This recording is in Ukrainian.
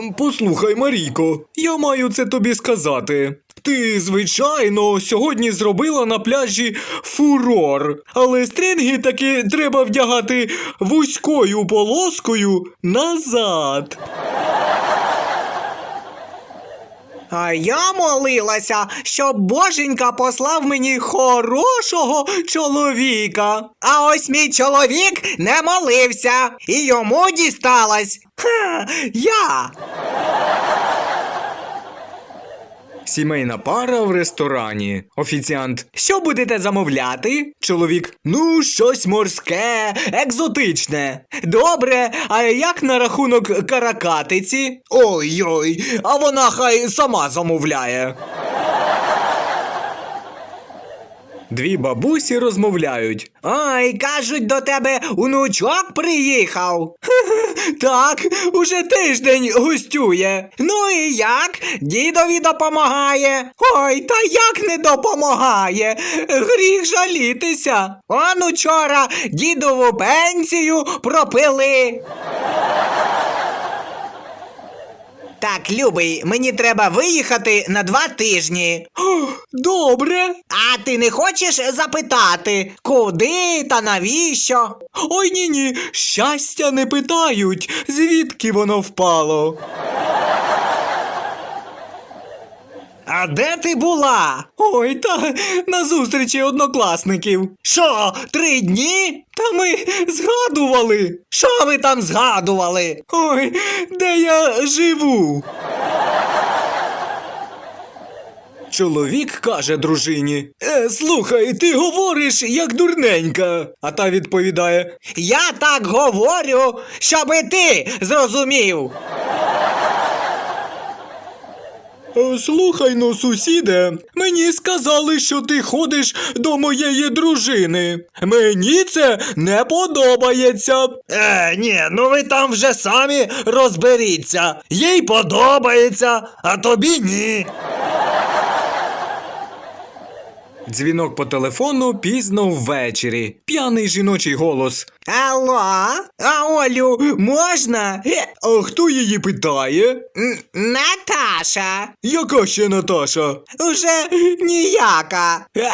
Ем, послухай, Марійко, я маю це тобі сказати. Ти, звичайно, сьогодні зробила на пляжі фурор, але стрінги таки треба вдягати вузькою полоскою назад. А я молилася, щоб боженька послав мені хорошого чоловіка. А ось мій чоловік не молився, і йому дісталась. Ха, я. Сімейна пара в ресторані. Офіціант. Що будете замовляти? Чоловік. Ну, щось морське, екзотичне. Добре, а як на рахунок каракатиці? Ой-ой, а вона хай сама замовляє. Дві бабусі розмовляють. Ой, кажуть, до тебе онучок приїхав. Так, уже тиждень гостює. Ну і як? Дідові допомагає. Ой, та як не допомагає? Гріх жалітися. Он учора дідову пенсію пропили. Так, любий, мені треба виїхати на два тижні. Добре. А ти не хочеш запитати, куди та навіщо? Ой ні ні, щастя не питають, звідки воно впало. А де ти була? Ой, та на зустрічі однокласників. Що, три дні? Та ми згадували. Що ви там згадували? Ой, де я живу. Чоловік каже дружині: е, слухай, ти говориш як дурненька. А та відповідає: Я так говорю, щоби ти зрозумів. «Е, Слухай ну, сусіде, мені сказали, що ти ходиш до моєї дружини. Мені це не подобається. Е, ні, ну ви там вже самі розберіться. Їй подобається, а тобі ні. Дзвінок по телефону пізно ввечері. П'яний жіночий голос. Алло, а Олю можна? Е, А хто її питає? н- Наташа. Яка ще Наташа? Уже ніяка. Е,